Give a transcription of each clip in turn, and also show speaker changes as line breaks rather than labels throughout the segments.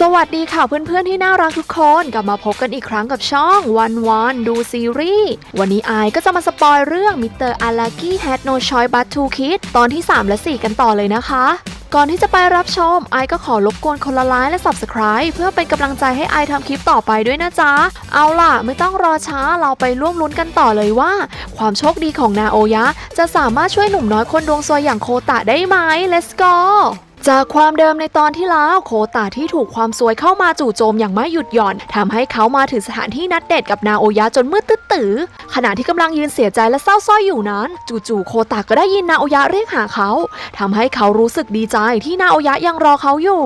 สวัสดีค่ะเพื่อนๆที่น่ารักทุกคนกลับมาพบกันอีกครั้งกับช่องวันวันดูซีรีส์วันนี้อายก็จะมาสปอยเรื่องมิเตอร์อารากี้ had no choice but to kiss ตอนที่ 3 และ 4 กันต่อเลยนะคะ ก่อนที่จะไปรับชมไอก็ขอรบกวนคนละไลค์และ Subscribe เพื่อเป็นกำลังใจให้ไอทำคลิปต่อไปด้วยนะจ๊ะ เอาล่ะ ไม่ต้องรอช้าเราไปร่วมลุ้นกันต่อเลยว่า ความโชคดีของนาโอยะ จะสามารถช่วยหนุ่มน้อยคนดวงซวยอย่างโคตะได้ไหม let's go จากความเดิมในตอนที่แล้วโคตาที่ถูกความซวยเข้ามาจู่โจมอย่างไม่หยุดหย่อนทำให้เขามาถึงสถานที่นัดเดทกับนาโอยะจนมืดตื้อตือขณะที่กำลังยืนเสียใจและเศร้าส้อยอยู่นั้น จู่ๆโคตาก็ได้ยินนาโอยะเรียกหาเขาทำให้เขารู้สึกดีใจที่นาโอยะยังรอเขาอยู่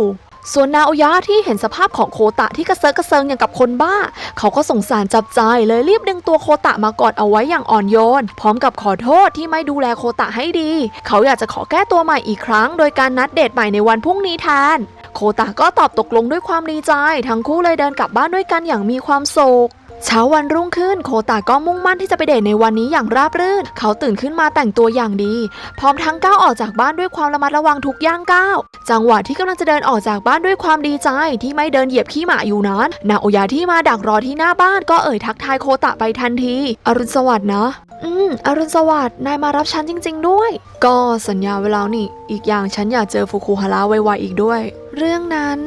ส่วนนาโอยะที่เห็นสภาพของโคตะที่กระเซิร์กระเซิงอย่างกับคนบ้า เขาก็สงสารจับใจเลยรีบดึงตัวโคตะมากอดเอาไว้อย่างอ่อนโยน พร้อมกับขอโทษที่ไม่ดูแลโคตะให้ดี เขาอยากจะขอแก้ตัวใหม่อีกครั้ง โดยการนัดเดทใหม่ในวันพรุ่งนี้แทน โคตะก็ตอบตกลงด้วยความดีใจ ทั้งคู่เลยเดินกลับบ้านด้วยกันอย่างมีความสุข เช้าวันรุ่งขึ้นโคตาก็มุ่งมั่นที่จะไปเดทในวันนี้อย่างราบรื่น เขาตื่นขึ้นมาแต่งตัวอย่างดี พร้อมทั้งก้าวออกจากบ้านด้วยความระมัดระวังทุกย่างก้าวจังหวะที่กำลังจะเดินออกจากบ้านด้วยความดีใจที่ไม่เดินเหยียบขี้หมาอยู่นั้นนาโอยาที่มาดักรอที่หน้าบ้านก็เอ่ยทักทายโคตะไปทันที อรุณสวัสดิ์นะ อืม อรุณสวัสดิ์นายมารับฉันจริง ๆ ด้วย ก็สัญญาไว้แล้วนี่ อีกอย่างฉันอยากเจอฟุคุฮาระไวๆอีกด้วย เรื่องนั้น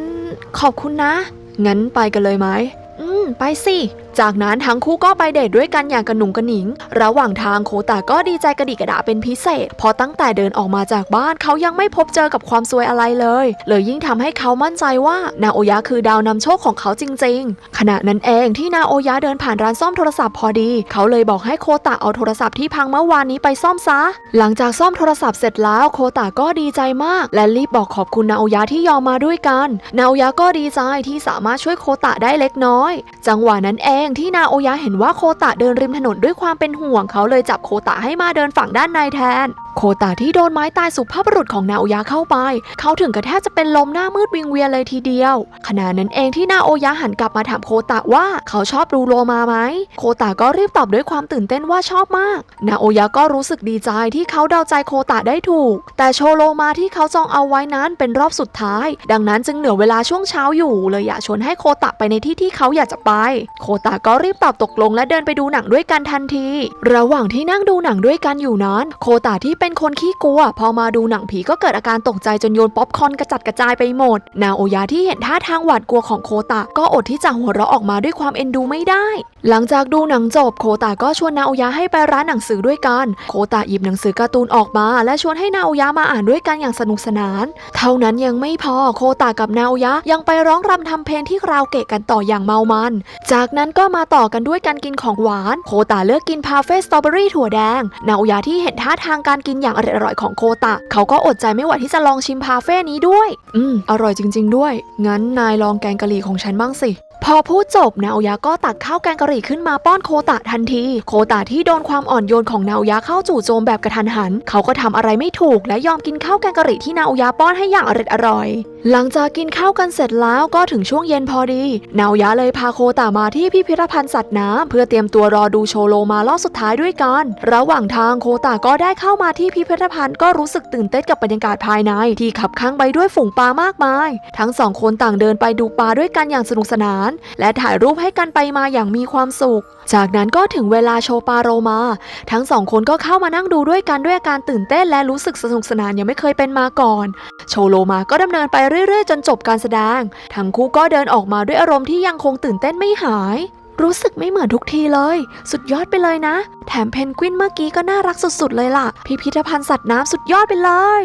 ขอบคุณนะ งั้นไปกันเลยไหมอืม ไปสิ จากนั้นทั้งคู่ก็ไปเดทด้วยกันอย่างกระหนุ่งกระหนิง ระหว่างทางโคตาก็ดีใจกระดิกกระดาเป็นพิเศษ เพราะตั้งแต่เดินออกมาจากบ้านเขายังไม่พบเจอกับความซวยอะไรเลย เลยยิ่งทำให้เขามั่นใจว่านาโอยะคือดาวนำโชคของเขาจริง ๆ ขณะนั้นเองที่นาโอยะเดินผ่านร้านซ่อมโทรศัพท์พอดี เขาเลยบอกให้โคตาเอาโทรศัพท์ที่พังเมื่อวานนี้ไปซ่อมซะ หลังจากซ่อมโทรศัพท์เสร็จแล้วโคตาก็ดีใจมาก และรีบบอกขอบคุณนาโอยะที่ยอมมาด้วยกัน นาโอยะก็ดีใจที่สามารถช่วยโคตะได้เล็กน้อย จังหวะนั้นเองที่นาโอยะเห็นว่าโคตะเดินริมถนนด้วยความเป็นห่วงเขาเลยจับโคตะให้มาเดินฝั่งด้านในแทนโคตะที่โดนไม้ตายสุภาพบุรุษของนาโอยะเข้าไป เขาถึงกระแทบจะเป็นลมหน้ามืดวิงเวียนเลยทีเดียว ขณะนั้นเองที่นาโอยะหันกลับมาถามโคตะว่าเขาชอบดูโลมาไหม โคตะก็รีบตอบด้วยความตื่นเต้นว่าชอบมาก นาโอยะก็รู้สึกดีใจที่เขาเดาใจโคตะได้ถูก แต่โชโลมาที่เขาจองเอาไว้นั้นเป็นรอบสุดท้าย ดังนั้นจึงเหลือเวลาช่วงเช้าอยู่ เลยอยากชวนให้โคตะไปในที่ที่เขาอยากจะไป โคตะก็รีบตอบตกลงและเดินไปดูหนังด้วยกันทันที ระหว่างที่นั่งดูหนังด้วยกันอยู่นั้น โคตะที่เป็นคนขี้กลัว พอมาดูหนังผีก็เกิดอาการตกใจจนโยนป๊อปคอนกระจัดกระจายไปหมด นาโอยะที่เห็นท่าทางหวาดกลัวของโคตะ ก็อดที่จะหัวเราะออกมาด้วยความเอ็นดูไม่ได้ หลังจากดูหนังจบโคตะก็ชวนนาโอยะให้ไปร้านหนังสือด้วยกัน โคตะหยิบหนังสือการ์ตูนออกมา และชวนให้นาโอยะมาอ่านด้วยกันอย่างสนุกสนาน เท่านั้นยังไม่พอโคตะกับนาโอยะยังไปร้องรำทำเพลงที่คราวเกะกันต่ออย่างเมามัน จากนั้นก็มาต่อกันด้วยการกินของหวาน โคตะเลือกกินพาเฟ่สตรอเบอรี่ถั่วแดง นาโอยะที่เห็นท่าทางการกินอย่างอร่อยๆของโคตะ เขาก็อดใจไม่ไหวที่จะลองชิมพาเฟ่นี้ด้วย อืม อร่อยจริง ๆ ด้วย งั้นนายลองแกงกะหรี่ของฉันบ้างสิพอพูดจบนาโอยะก็ตักข้าวแกงกะหรี่ขึ้นมาป้อนโคตะทันที โคตะที่โดนความอ่อนโยนของนาโอยะเข้าจู่โจมแบบกระทันหัน เขาก็ทำอะไรไม่ถูกและยอมกินข้าวแกงกะหรี่ที่นาโอยะป้อนให้อย่างอร่อยอร่อย หลังจากกินข้าวกันเสร็จแล้วก็ถึงช่วงเย็นพอดี นาโอยะเลยพาโคตะมาที่พิพิธภัณฑ์สัตว์น้ำเพื่อเตรียมตัวรอดูโชโลมารอบสุดท้ายด้วยกัน ระหว่างทางโคตะก็ได้เข้ามาที่พิพิธภัณฑ์ก็รู้สึกตื่นเต้นกับบรรยากาศภายใน ที่ขับข้างไปด้วยฝูงปลามากมาย ทั้งสองคนต่างเดินไปดูปลาด้วยกันอย่างสนุกสนานและถ่ายรูปให้กันไปมาอย่างมีความสุข จากนั้นก็ถึงเวลาโชว์ปลาโรมา ทั้งสองคนก็เข้ามานั่งดูด้วยกันด้วยอาการตื่นเต้นและรู้สึกสนุกสนานยังไม่เคยเป็นมาก่อน โชว์โลมาก็ดำเนินไปเรื่อยๆ จนจบการแสดง ทั้งคู่ก็เดินออกมาด้วยอารมณ์ที่ยังคงตื่นเต้นไม่หาย รู้สึกไม่เหมือนทุกทีเลย สุดยอดไปเลยนะ แถมเพนกวินเมื่อกี้ก็น่ารักสุดๆเลยล่ะ พิพิธภัณฑ์สัตว์น้ำสุดยอดไปเลย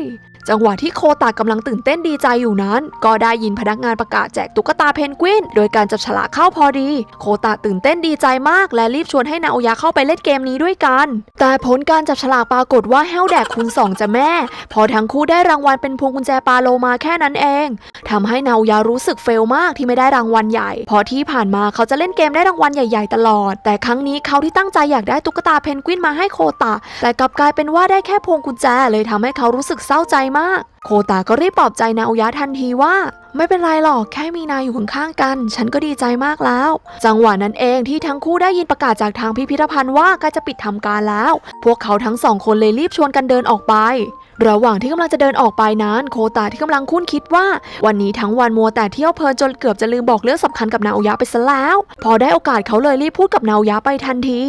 จังหวะที่โคตากำลังตื่นเต้นดีใจอยู่นั้น ก็ได้ยินพนักงานประกาศแจกตุ๊กตาเพนกวิน โดยการจับฉลากเข้าพอดี โคตาตื่นเต้นดีใจมาก และรีบชวนให้นาโอยะเข้าไปเล่นเกมนี้ด้วยกัน แต่ผลการจับฉลากปรากฏว่าแห้วแดกคูณสองจะแม่ พอทั้งคู่ได้รางวัลเป็นพวงกุญแจปาโลมาแค่นั้นเองทำให้นาโอยะรู้สึกเฟลมากที่ไม่ได้รางวัลใหญ่เพราะที่ผ่านมาเขาจะเล่นเกมได้รางวัลใหญ่ ๆ ตลอด แต่ครั้งนี้เขาที่ตั้งใจอยากได้ตุ๊กตาเพนกวินมาให้โคตาแต่กลับกลายเป็นว่าได้แค่พวงกุญแจเลยทำให้เขารู้สึกเศร้าใจมากโคตาก็รีบปลอบใจนาโอยะทันทีว่า ไม่เป็นไรหรอกแค่มีนายอยู่ข้างๆกัน ฉันก็ดีใจมากแล้ว จังหวะนั้นเองที่ทั้งคู่ได้ยินประกาศจากทางพิพิธภัณฑ์ว่าใกล้จะปิดทำการแล้ว พวกเขาทั้งสองคนเลยรีบชวนกันเดินออกไประหว่างที่กำลังจะเดินออกไปนั้นโคตาที่กำลังคุ้นคิดว่า วันนี้ทั้งวันมัวแต่เที่ยวเพลินจนเกือบจะลืมบอกเรื่องสำคัญกับนาโอยะไปซะแล้ว พอได้โอกาสเขาเลยรีบพูดกับนาโอยะไปทันที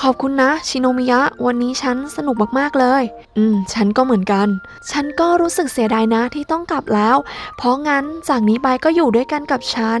ขอบคุณนะ ชิโนมิยะ วันนี้ฉันสนุกมากๆเลย อืม ฉันก็เหมือนกัน ฉันก็รู้สึกเสียดายนะที่ต้องกลับแล้ว เพราะงั้นจากนี้ไปก็อยู่ด้วยกันกับฉัน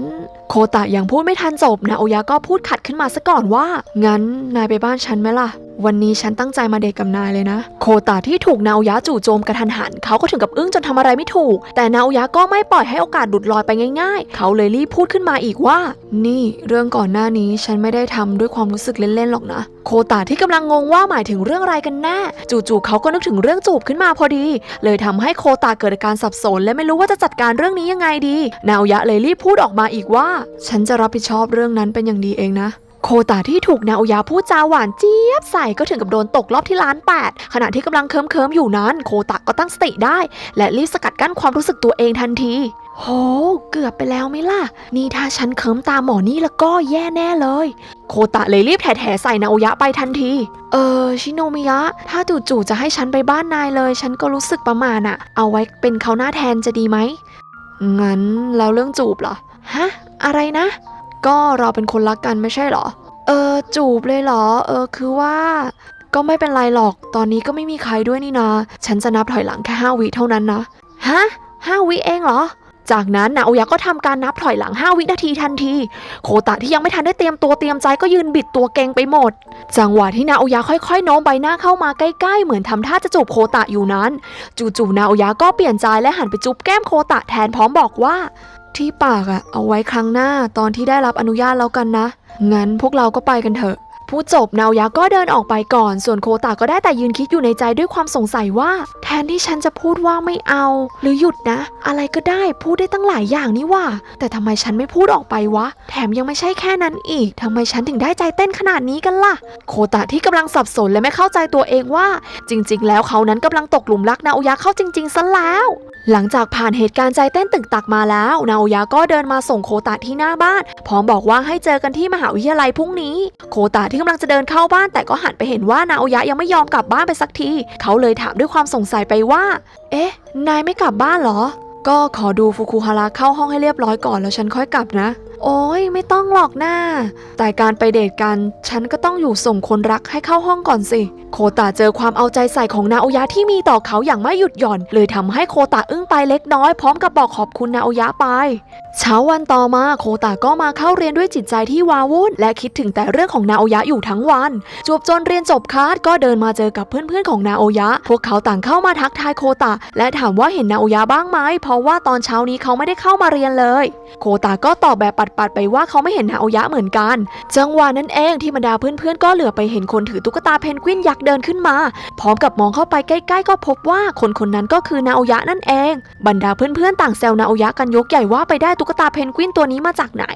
โคตะยังพูดไม่ทันจบนะโอยะก็พูดขัดขึ้นมาซะก่อนว่า งั้นนายไปบ้านฉันไหมล่ะ วันนี้ฉันตั้งใจมาเดทกับนายเลยนะ โคตะที่ถูกนาโอยะจู่โจมกระทันหัน เขาก็ถึงกับอึ้งจนทำอะไรไม่ถูก แต่นาโอยะก็ไม่ปล่อยให้โอกาสหลุดลอยไปง่าย ๆ เขาเลยรีบพูดขึ้นมาอีกว่า นี่เรื่องก่อนหน้านี้ฉันไม่ได้ทำด้วยความรู้สึกเล่นๆหรอกนะ โคตะที่กำลังงงว่าหมายถึงเรื่องอะไรกันแน่ จู่ๆเขาก็นึกถึงเรื่องจูบขึ้นมาพอดี เลยทำให้โคตะเกิดอาการสับสน และไม่รู้ว่าจะจัดการเรื่องนี้ยังไงดี นาโอยะเลยรีบพูดออกมาอีกว่า ฉันจะรับผิดชอบเรื่องนั้นเป็นอย่างดีเองนะ โคตาที่ถูกนาโอยะพูดจาหวานเจี๊ยบใส่ก็ถึงกับโดนตกรอบที่ล้านแปดขณะที่กำลังเคิมเคิมๆอยู่นั้น โคตะก็ตั้งสติได้ และรีบสกัดกั้นความรู้สึกตัวเองทันที โห เกือบไปแล้วไหมล่ะ นี่ถ้าฉันเคิมตามหมอนี่แล้วก็แย่แน่เลย โคตะเลยรีบแถๆใส่นาโอยะไปทันที เออ ชิโนมิยะ ถ้าจู่ๆจะให้ฉันไปบ้านนายเลย ฉันก็รู้สึกประมาณอะเอาไว้เป็นเขาหน้าแทนจะดีไหมงั้นแล้วเรื่องจูบล่ะฮะอะไรนะ ก็เราเป็นคนรักกันไม่ใช่เหรอ เออ จูบเลยเหรอ เออ คือว่า ก็ไม่เป็นไรหรอก ตอนนี้ก็ไม่มีใครด้วยนี่นาฉันจะนับถอยหลังแค่ห้าวิเท่านั้นนะ ฮะห้าวิเองเหรอจากนั้นนาโอยะก็ทำการนับถอยหลัง 5 วินาทีทันที โคตะที่ยังไม่ทันได้เตรียมตัวเตรียมใจก็ยืนบิดตัวเก่งไปหมด จังหวะที่นาโอยะค่อยๆโน้มใบหน้าเข้ามาใกล้ๆ เหมือนทำท่าจะจูบโคตะอยู่นั้น จู่ๆนาโอยะก็เปลี่ยนใจและหันไปจุ๊บแก้มโคตะแทนพร้อมบอกว่า ที่ปากอะเอาไว้ครั้งหน้าตอนที่ได้รับอนุญาตแล้วกันนะ งั้นพวกเราก็ไปกันเถอะ ผู้จบนาวยะก็เดินออกไปก่อน ส่วนโคตะก็ได้แต่ยืนคิดอยู่ในใจด้วยความสงสัยว่า แทนที่ฉันจะพูดว่าไม่เอา หรือหยุดนะ อะไรก็ได้พูดได้ตั้งหลายอย่างนี่ว่า แต่ทำไมฉันไม่พูดออกไปวะ แถมยังไม่ใช่แค่นั้นอีกทำไมฉันถึงได้ใจเต้นขนาดนี้กันล่ะ โคตะที่กำลังสับสนและไม่เข้าใจตัวเองว่า จริง ๆ แล้วเขานั้นกำลังตกหลุมรักนาโอยะเข้าจริงๆซะแล้วหลังจากผ่านเหตุการณ์ใจเต้นตึกตักมาแล้ว นาโอยะก็เดินมาส่งโคตะที่หน้าบ้าน พร้อมบอกว่าให้เจอกันที่มหาวิทยาลัยพรุ่งนี้ โคตะที่กำลังจะเดินเข้าบ้านแต่ก็หันไปเห็นว่านาโอยะยังไม่ยอมกลับบ้านไปสักที เขาเลยถามด้วยความสงสัยไปว่า เอ๊ะ นายไม่กลับบ้านเหรอ ก็ขอดูฟุคุฮาระเข้าห้องให้เรียบร้อยก่อนแล้วฉันค่อยกลับนะ โอ้ยไม่ต้องหรอกหน้า แต่การไปเดทกัน ฉันก็ต้องอยู่ส่งคนรักให้เข้าห้องก่อนสิ โคตะเจอความเอาใจใส่ของนาโอยะที่มีต่อเขาอย่างไม่หยุดหย่อน เลยทำให้โคตะอึ้งไปเล็กน้อยพร้อมกับบอกขอบคุณนาโอยะไปเช้าวันต่อมาโคตะก็มาเข้าเรียนด้วยจิตใจที่วาวุ่น และคิดถึงแต่เรื่องของนาโอยะอยู่ทั้งวัน จวบจนเรียนจบคาสก็เดินมาเจอกับเพื่อนๆของนาโอยะ พวกเขาต่างเข้ามาทักทายโคตะและถามว่าเห็นนาโอยะบ้างไหมเพราะว่าตอนเช้านี้เขาไม่ได้เข้ามาเรียนเลย โคตะก็ตอบแบบปัดๆไปว่าเขาไม่เห็นนาโอยะเหมือนกัน จังหวะนั้นเองที่บรรดาเพื่อนๆก็เหลือไปเห็นคนถือตุ๊กตาเพนกวินยักษ์เดินขึ้นมา พร้อมกับมองเข้าไปใกล้ ๆ ก็พบว่าคนคนนั้นก็คือนาโอยะนั่นเอง บรรดาเพื่อนๆต่างแซวนาโอยะกันยกใหญ่ว่าไปได้ตุ๊กตาเพนกวินตัวนี้มาจากไหน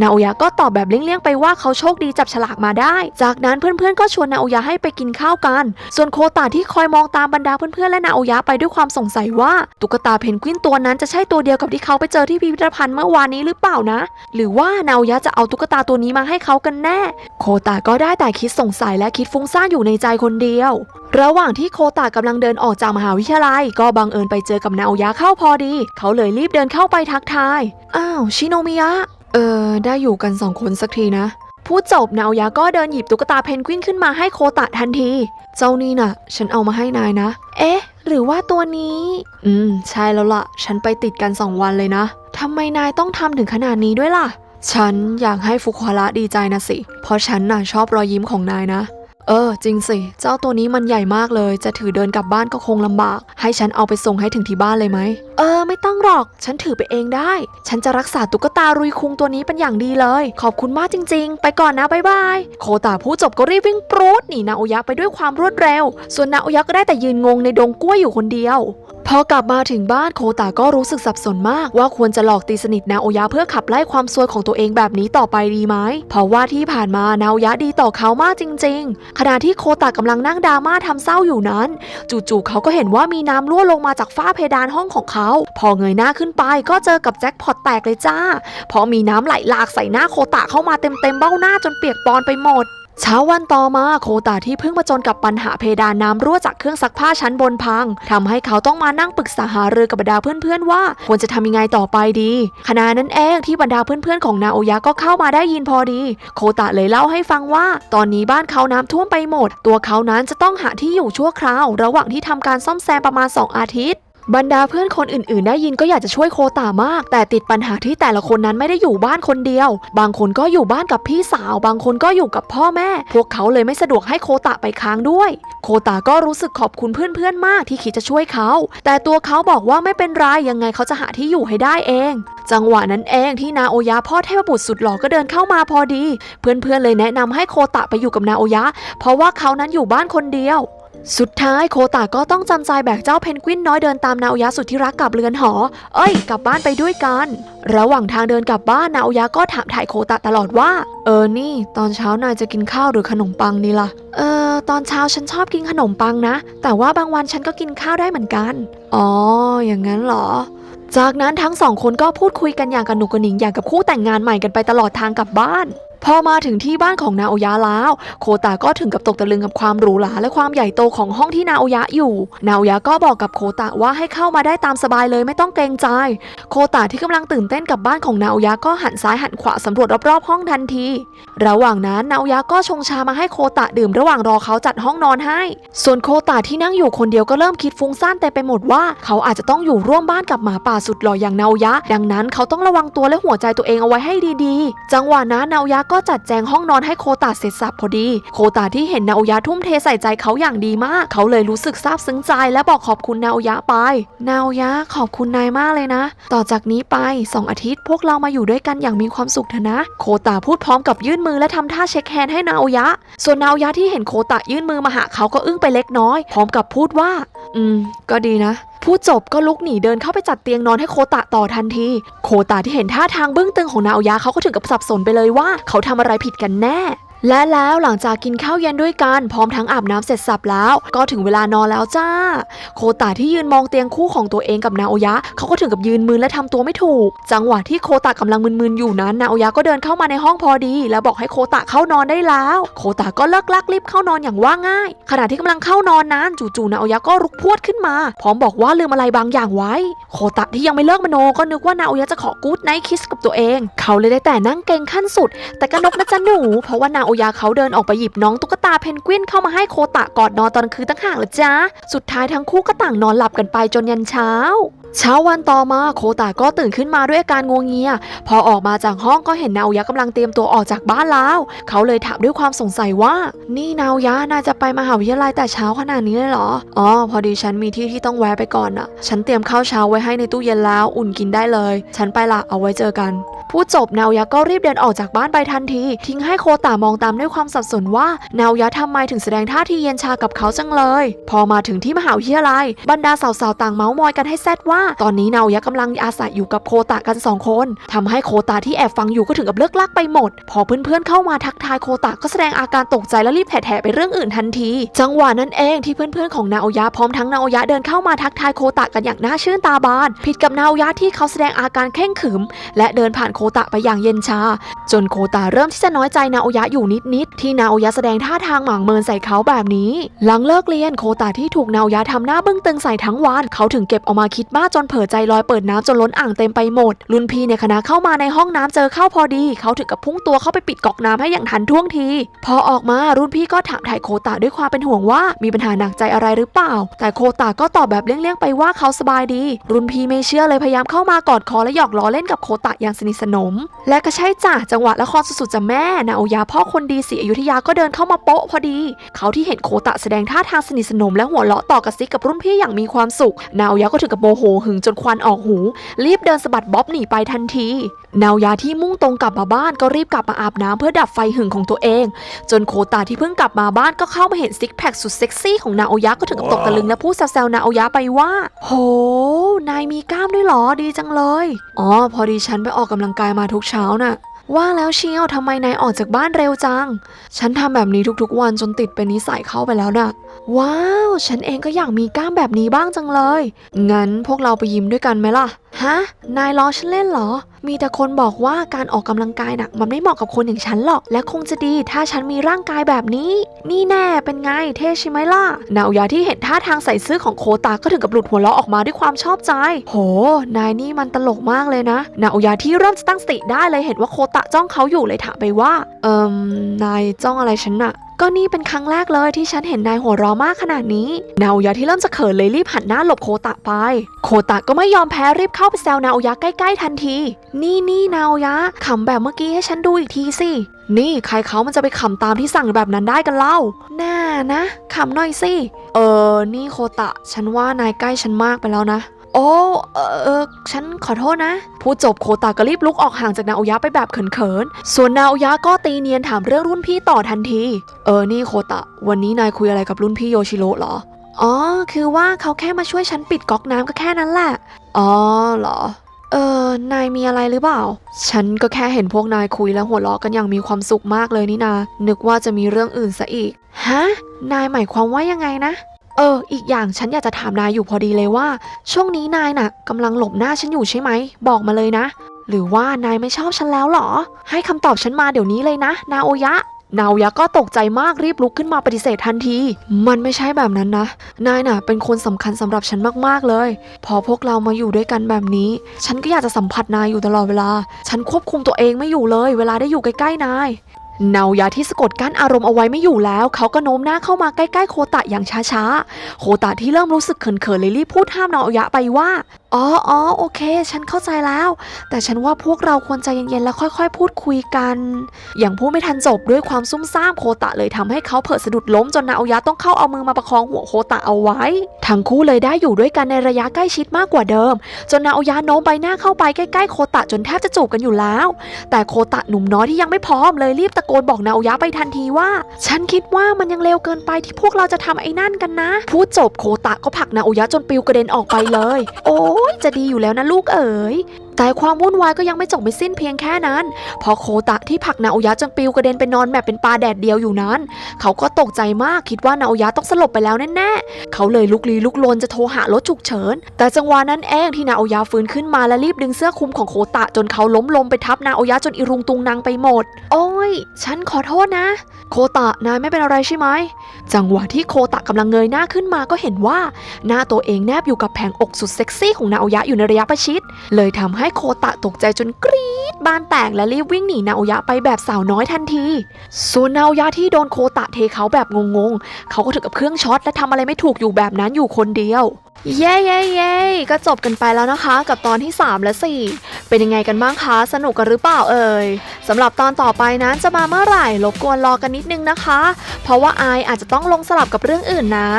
นาโอยะก็ตอบแบบเลี่ยงๆไปว่าเขาโชคดีจับฉลากมาได้ จากนั้นเพื่อนๆก็ชวนนาโอยะให้ไปกินข้าวกัน ส่วนโคตาที่คอยมองตามบรรดาเพื่อนๆและนาโอยะไปด้วยความสงสัยว่าตุ๊กตาเพนกวินตัวนั้นจะใช่ตัวเดียวกับที่เขาไปเจอที่พิพิธภัณฑ์เมื่อวานนี้หรือเปล่านะ หรือว่านาโอยะจะเอาตุ๊กตาตัวนี้มาให้เขากันแน่ โคตาก็ได้แต่คิดสงสัยและคิดฟุ้งซ่านอยู่ในใจคนเดียวระหว่างที่โคตากำลังเดินออกจากมหาวิทยาลัย ก็บังเอิญไปเจอกับนาโอยะเข้าพอดี เขาเลยรีบเดินเข้าไปทักทาย อ้าว ชิโนมิยะ เออ ได้อยู่กันสองคนสักทีนะ พูดจบนาโอยะก็เดินหยิบตุ๊กตาเพนกวินขึ้นมาให้โคตะทันที เจ้านี่น่ะ ฉันเอามาให้นายนะ เอ๊ะ หรือว่าตัวนี้ อืม ใช่แล้วล่ะ ฉันไปติดกันสองวันเลยนะทำไมนายต้องทำถึงขนาดนี้ด้วยล่ะ ฉันอยากให้ฟุคุฮาระดีใจนะสิ เพราะฉันน่ะชอบรอยยิ้มของนายนะ เออ จริงสิ เจ้าตัวนี้มันใหญ่มากเลย จะถือเดินกลับบ้านก็คงลำบาก ให้ฉันเอาไปส่งให้ถึงที่บ้านเลยไหม เออ ไม่ต้องหรอก ฉันถือไปเองได้ ฉันจะรักษาตุ๊กตารุยคุงตัวนี้เป็นอย่างดีเลย ขอบคุณมากจริง ๆ ไปก่อนนะบ๊ายบาย โคตาพูดจบก็รีบวิ่งปรูดหนีนาโอยะไปด้วยความรวดเร็ว ส่วนนาโอยะก็ได้แต่ยืนงงในดงกล้วยอยู่คนเดียว พอกลับมาถึงบ้านโคตาก็รู้สึกสับสนมากว่าควรจะหลอกตีสนิทนาโอยะเพื่อขับไล่ความซวยของตัวเองแบบนี้ต่อไปดีไหม เพราะว่าที่ผ่านมานาโอยะดีต่อเขามากจริง ๆ ขณะที่โคตากำลังนั่งดราม่าทำเศร้าอยู่นั้น จู่ๆเขาก็เห็นว่ามีน้ำรั่วลงมาจากฝ้าเพดานห้องของเขา พอเงยหน้าขึ้นไปก็เจอกับแจ็คพอตแตกเลยจ้า เพราะมีน้ำไหลหลากใส่หน้าโคตะเข้ามาเต็มๆเบ้าหน้าจนเปียกปอนไปหมด เช้าวันต่อมาโคตาที่เพิ่งมาจนกับปัญหาเพดานน้ำรั่วจากเครื่องซักผ้าชั้นบนพังทำให้เขาต้องมานั่งปรึกษาหารือกับบรรดาเพื่อนๆว่าควรจะทำยังไงต่อไปดีขณะนั้นเองที่บรรดาเพื่อนๆของนาโอยะก็เข้ามาได้ยินพอดี โคตะเลยเล่าให้ฟังว่า ตอนนี้บ้านเขาน้ำท่วมไปหมด ตัวเขานั้นจะต้องหาที่อยู่ชั่วคราว ระหว่างที่ทำการซ่อมแซมประมาณ 2 อาทิตย์ บรรดาเพื่อนคนอื่น ๆ ได้ยินก็อยากจะช่วยโคตามาก แต่ติดปัญหาที่แต่ละคนนั้นไม่ได้อยู่บ้านคนเดียว บางคนก็อยู่บ้านกับพี่สาว บางคนก็อยู่กับพ่อแม่ พวกเขาเลยไม่สะดวกให้โคตะไปค้างด้วย โคตาก็รู้สึกขอบคุณเพื่อน ๆ มากที่คิดจะช่วยเขา แต่ตัวเขาบอกว่าไม่เป็นไรยังไงเขาจะหาที่อยู่ให้ได้เอง จังหวะนั้นเองที่นาโอยะพ่อเทพบุตรสุดหล่อก็เดินเข้ามาพอดี เพื่อน ๆ เลยแนะนำให้โคตะไปอยู่กับนาโอยะ เพราะว่าเขานั้นอยู่บ้านคนเดียว สุดท้ายโคตาก็ต้องจำใจแบกเจ้าเพนกวินน้อยเดินตามนาโอยะสุดที่รักกลับเรือนหอ เอ้ย กลับบ้านไปด้วยกัน ระหว่างทางเดินกลับบ้านนาโอยะก็ถามถ่ายโคตะตลอดว่า เออนี่ ตอนเช้านายจะกินข้าวหรือขนมปังนี่ล่ะ เออ ตอนเช้าฉันชอบกินขนมปังนะ แต่ว่าบางวันฉันก็กินข้าวได้เหมือนกัน อ๋อ อย่างนั้นเหรอจากนั้นทั้งสองคนก็พูดคุยกันอย่างกระหนุกกระหนิงอย่างกับคู่แต่งงานใหม่กันไปตลอดทางกลับบ้าน พอมาถึงที่บ้านของนาโอยะแล้ว โคตาก็ถึงกับตกตะลึงกับความหรูหราและความใหญ่โตของห้องที่นาโอยะอยู่ นาโอยะก็บอกกับโคตะว่าให้เข้ามาได้ตามสบายเลยไม่ต้องเกรงใจ โคตะที่กำลังตื่นเต้นกับบ้านของนาโอยะก็หันซ้ายหันขวาสำรวจรอบๆห้องทันที ระหว่างนั้นนาโอยะก็ชงชามาให้โคตะดื่มระหว่างรอเขาจัดห้องนอนให้ ส่วนโคตะที่นั่งอยู่คนเดียวก็เริ่มคิดฟุ้งซ่านเต็มไปหมดว่าเขาอาจจะต้องอยู่ร่วมบ้านกับหมาป่าสุดหล่ออย่างนาโอยะ ดังนั้นเขาต้องระวังตัวและหัวใจตัวเองเอาไว้ให้ดีๆ จังหวะนั้นนาโอยะก็จัดแจงห้องนอนให้โคตะเสร็จสับพอดี โคตะที่เห็นนาโอยะทุ่มเทใส่ใจเขาอย่างดีมาก เขาเลยรู้สึกซาบซึ้งใจและบอกขอบคุณนาโอยะไป นาโอยะขอบคุณนายมากเลยนะ ต่อจากนี้ไปสองอาทิตย์พวกเรามาอยู่ด้วยกันอย่างมีความสุขเถอะนะ โคตะพูดพร้อมกับยื่นมือและทำท่าเช็คแฮนด์ให้นาโอยะ ส่วนนาโอยะที่เห็นโคตะยื่นมือมาหาเขาก็อึ้งไปเล็กน้อย พร้อมกับพูดว่า อืม ก็ดีนะ พูดจบก็ลุกหนีเดินเข้าไปจัดเตียงนอนให้โคตะต่อทันที โคตะที่เห็นท่าทางเบื้องตึงของนาโอยะเขาก็ถึงกับสับสนไปเลยว่า เขาทำอะไรผิดกันแน่ และแล้วหลังจากกินข้าวเย็นด้วยกันพร้อมทั้งอาบน้ำเสร็จสับแล้ว ก็ถึงเวลานอนแล้วจ้า โคตะที่ยืนมองเตียงคู่ของตัวเองกับนาโอยะเขาก็ถึงกับยืนมึนและทำตัวไม่ถูก จังหวะที่โคตะกำลังมึนๆอยู่นั้นนาโอยะก็เดินเข้ามาในห้องพอดี แล้วบอกให้โคตะเข้านอนได้แล้ว โคตะก็เลิกลักรีบเข้านอนอย่างว่าง่าย ขณะที่กำลังเข้านอนนั้นจู่ๆนาโอยะก็รุกพวดขึ้นมา พร้อมบอกว่าลืมอะไรบางอย่างไว้ โคตะที่ยังไม่เลิกมโนก็นึกว่านาโอยะจะขอกู๊ดไนท์คิสกับตัวเอง เขาเลยได้แต่นั่งเกงขั้นสุด แต่กนกนะจ๊ะหนูเพราะว่านาโอยาเขาเดินออกไปหยิบน้องตุ๊กตาเพนกวินเข้ามาให้โคตะกอดนอนตอนคืนตั้งห่างละจ้าสุดท้ายทั้งคู่ก็ต่างนอนหลับกันไปจนยันเช้า เช้าวันต่อมาโคตะก็ตื่นขึ้นมาด้วยอาการงวงเงีย พอออกมาจากห้องก็เห็นนาโอยะกำลังเตรียมตัวออกจากบ้านแล้ว เขาเลยถามด้วยความสงสัยว่า นี่นาโอยะน่าจะไปมหาวิทยาลัยแต่เช้าขนาดนี้เลยเหรอ อ๋อ พอดีฉันมีที่ที่ต้องแวะไปก่อนอะฉันเตรียมข้าวเช้าไว้ให้ในตู้เย็นแล้ว อุ่นกินได้เลย ฉันไปละเอาไว้เจอกันพูดจบนาวยะก็รีบเดินออกจากบ้านไปทันที ทิ้งให้โคตามองตามด้วยความสับสนว่า นาวยะทำไมถึงแสดงท่าทีเย็นชากับเขาจังเลย พอมาถึงที่มหาวิทยาลัย บรรดาสาวๆต่างเมาส์มอยกันให้แซดว่าตอนนี้นาวยะกำลังอาศัยอยู่กับโคตะกันสองคนทำให้โคตะที่แอบฟังอยู่ก็ถึงกับเลิกลักไปหมด พอเพื่อนๆเข้ามาทักทายโคตะก็แสดงอาการตกใจและรีบแผ่ๆไปเรื่องอื่นทันที จังหวะนั้นเองที่เพื่อนๆของนาโอยะพร้อมทั้งนาโอยะเดินเข้ามาทักทายโคตะกันอย่างน่าชื่นตาบาน ผิดกับนาโอยะที่เขาแสดงอาการเคร่งขึม และเดินผ่านโคตะไปอย่างเย็นชา จนโคตะเริ่มที่จะน้อยใจนาโอยะอยู่นิดๆที่นาโอยะแสดงท่าทางหมางเมินใส่เขาแบบนี้ หลังเลิกเรียนโคตะที่ถูกนาโอยะทำหน้าบึ้งตึงใส่ทั้งวัน เขาถึงเก็บออกมาคิดมากจนเผลอใจลอยเปิดน้ำจนล้นอ่างเต็มไปหมด รุ่นพี่ในคณะเข้ามาในห้องน้ำเจอเข้าพอดี เขาถึงกับพุ่งตัวเข้าไปปิดก๊อกน้ำให้อย่างทันท่วงที พอออกมารุ่นพี่ก็ถามถ่ายโคตะด้วยความเป็นห่วงว่ามีปัญหาหนักใจอะไรหรือเปล่า แต่โคตะก็ตอบแบบเลี่ยงๆไปว่าเขาสบายดี รุ่นพี่ไม่เชื่อเลยพยายามเข้ามากอดคอและหยอกล้อเล่นกับโคตะอย่างสนิทสนม และก็ใช่จ้ะจังหวะละครสุดๆจะแม่นาโอยาพ่อคนดีศรีอยุธยาก็เดินเข้ามาโป๊ะพอดี เขาที่เห็นโคตะแสดงท่าทางสนิทสนมและหัวเราะต่อกระซิกกับรุ่นพี่อย่างมีความสุข นาโอยาก็ถึงกับโมโหหึงจนควันออกหู รีบเดินสะบัดบ๊อบหนีไปทันทีนาวยาที่มุ่งตรงกลับมาบ้านก็รีบกลับมาอาบน้ำเพื่อดับไฟหึงของตัวเอง จนโคตาที่เพิ่งกลับมาบ้านก็เข้ามาเห็นซิกแพคสุดเซ็กซี่ของนาโอยะก็ถึงกับตกตะลึงและพูดแซวๆนาโอยะไปว่า โห นายมีกล้ามด้วยหรอดีจังเลย อ๋อ พอดีฉันไปออกกำลังกายมาทุกเช้าน่ะว่าแล้วเชียวทำไมนายออกจากบ้านเร็วจัง ฉันทำแบบนี้ทุกๆวันจนติดเป็นนิสัยเข้าไปแล้วน่ะ ว้าว ฉันเองก็อยากมีกล้ามแบบนี้บ้างจังเลย งั้นพวกเราไปยิมด้วยกันไหมล่ะฮะ นายล้อฉันเล่นเหรอ มีแต่คนบอกว่าการออกกำลังกายน่ะ มันไม่เหมาะกับคนอย่างฉันหรอก และคงจะดีถ้าฉันมีร่างกายแบบนี้ นี่แน่เป็นไงเท่ใช่ไหมล่ะ นาวยาที่เห็นท่าทางใส่ซื่อของโคตาก็ถึงกับหลุดหัวเราะออกมาด้วยความชอบใจ โห นายนี่มันตลกมากเลยนะ นาวยาที่เริ่มจะตั้งสติได้เลยเห็นว่าโคตะจ้องเขาอยู่เลยถามไปว่า เอิมนายจ้องอะไรฉันน่ะก็นี่เป็นครั้งแรกเลยที่ฉันเห็นนายหัวเราะมากขนาดนี้ นาโอยะที่เริ่มจะเขินเลยรีบหันหน้าหลบโคตะไป โคตะก็ไม่ยอมแพ้รีบเข้าไปแซวนาโอยะใกล้ๆทันที นี่นี่นาโอยะขำแบบเมื่อกี้ให้ฉันดูอีกทีสิ นี่ใครเขามันจะไปขำตามที่สั่งแบบนั้นได้กันเล่า น่านะขำหน่อยสิ เออ นี่โคตะ ฉันว่านายใกล้ฉันมากไปแล้วนะ โอ้ เออเออฉันขอโทษนะ พูดจบโคตาก็รีบลุกออกห่างจากนาโอยะไปแบบเขินๆ ส่วนนาโอยะก็ตีเนียนถามเรื่องรุ่นพี่ต่อทันที เออ นี่โคตะ วันนี้นายคุยอะไรกับรุ่นพี่โยชิโร่เหรออ๋อ คือว่าเขาแค่มาช่วยฉันปิดก๊อกน้ำก็แค่นั้นแหละ อ๋อเหรอ เออ นายมีอะไรหรือเปล่า ฉันก็แค่เห็นพวกนายคุยแล้วหัวเราะกันอย่างมีความสุขมากเลยนี่นา นึกว่าจะมีเรื่องอื่นซะอีก ฮะ นายหมายความว่ายังไงนะ เออ อีกอย่างฉันอยากจะถามนายอยู่พอดีเลยว่า ช่วงนี้นายน่ะกำลังหลบหน้าฉันอยู่ใช่ไหม บอกมาเลยนะ หรือว่านายไม่ชอบฉันแล้วเหรอ ให้คำตอบฉันมาเดี๋ยวนี้เลยนะ นาโอยะ นาโอยะก็ตกใจมากรีบลุกขึ้นมาปฏิเสธทันที มันไม่ใช่แบบนั้นนะ นายน่ะ เป็นคนสำคัญสำหรับฉันมากๆเลย พอพวกเรามาอยู่ด้วยกันแบบนี้ ฉันก็อยากจะสัมผัสนายอยู่ตลอดเวลา ฉันควบคุมตัวเองไม่อยู่เลย เวลาได้อยู่ใกล้ๆนายเนายาที่สะกดกั้นอารมณ์เอาไว้ไม่อยู่แล้ว เขาก็โน้มหน้าเข้ามาใกล้ๆโคตะอย่างช้าๆ โคตะที่เริ่มรู้สึกเขินๆเลยรีบพูดห้ามเนายะไปว่าอ๋ออ๋อโอเค ฉันเข้าใจแล้ว แต่ฉันว่าพวกเราควรใจเย็นๆ แล้วค่อยๆ พูดคุยกัน อย่างพูดไม่ทันจบด้วยความซุ่มซ่ามโคตะเลยทำให้เขาเผลอสะดุดล้มจนนาโอยะต้องเข้าเอามือมาประคองหัวโคตะเอาไว้ ทั้งคู่เลยได้อยู่ด้วยกันในระยะใกล้ชิดมากกว่าเดิม จนนาโอยะโน้มใบหน้าเข้าไปใกล้ๆ โคตะจนแทบจะจูบกันอยู่แล้ว แต่โคตะหนุ่มน้อยที่ยังไม่พร้อมเลยรีบตะโกนบอกนาโอยะไปทันทีว่า ฉันคิดว่ามันยังเร็วเกินไปที่พวกเราจะทำไอ้นั่นกันนะ พูดจบโคตะก็ผลักนาโอยะจนปลิวกระเด็นออกไปเลย โอ้จะดีอยู่แล้วนะลูกเอ๋ย แต่ความวุ่นวายก็ยังไม่จบไม่สิ้นเพียงแค่นั้น พอโคตะที่ผลักนาโอยะจนปิวกระเด็นไปนอนแบบเป็นปลาแดดเดียวอยู่นั้น เขาก็ตกใจมากคิดว่านาโอยะต้องสลบไปแล้วแน่ๆ เขาเลยลุกลี้ลุกลนจะโทรหารถฉุกเฉิน แต่จังหวะนั้นเองที่นาโอยะฟื้นขึ้นมาและรีบดึงเสื้อคลุมของโคตะจนเขาล้มลงไปทับนาโอยะจนอิรุงตุงนางไปหมด โอ้ย ฉันขอโทษนะ โคตะนายไม่เป็นอะไรใช่ไหม จังหวะที่โคตะกำลังเงยหน้าขึ้นมาก็เห็นว่า หน้าตัวเองแนบอยู่กับแผงอกสุดเซ็กซี่ของนาโอยะอยู่ในระยะประชิด เลยทำให้โคตะตกใจจนกรี๊ดบานแตกและรีบวิ่งหนีนาโอยะไปแบบสาวน้อยทันที ส่วนนาโอยะที่โดนโคตะเทเขาแบบงงๆ เขาก็ถึงกับเครื่องช็อตและทำอะไรไม่ถูกอยู่แบบนั้นอยู่คนเดียว เย้เย้เย้ก็จบกันไปแล้วนะคะ กับตอนที่ 3 และ 4 เป็นยังไงกันบ้างคะ สนุกกันหรือเปล่าเอ่ยสำหรับตอนต่อไปนั้นจะมาเมื่อไหร่รบกวนรอกันนิดนึงนะคะ เพราะว่าไออาจจะต้องลงสลับกับเรื่องอื่นนะ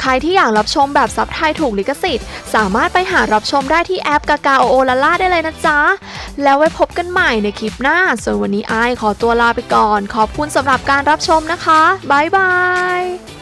ใครที่อยากรับชมแบบซับไทยถูกลิขสิทธิ์ สามารถไปหารับชมได้ที่แอปกากาโอโอลาล่าได้เลยนะจ๊ะ แล้วไว้พบกันใหม่ในคลิปหน้า ส่วนวันนี้ไอขอตัวลาไปก่อน ขอบคุณสำหรับการรับชมนะคะบ๊ายบาย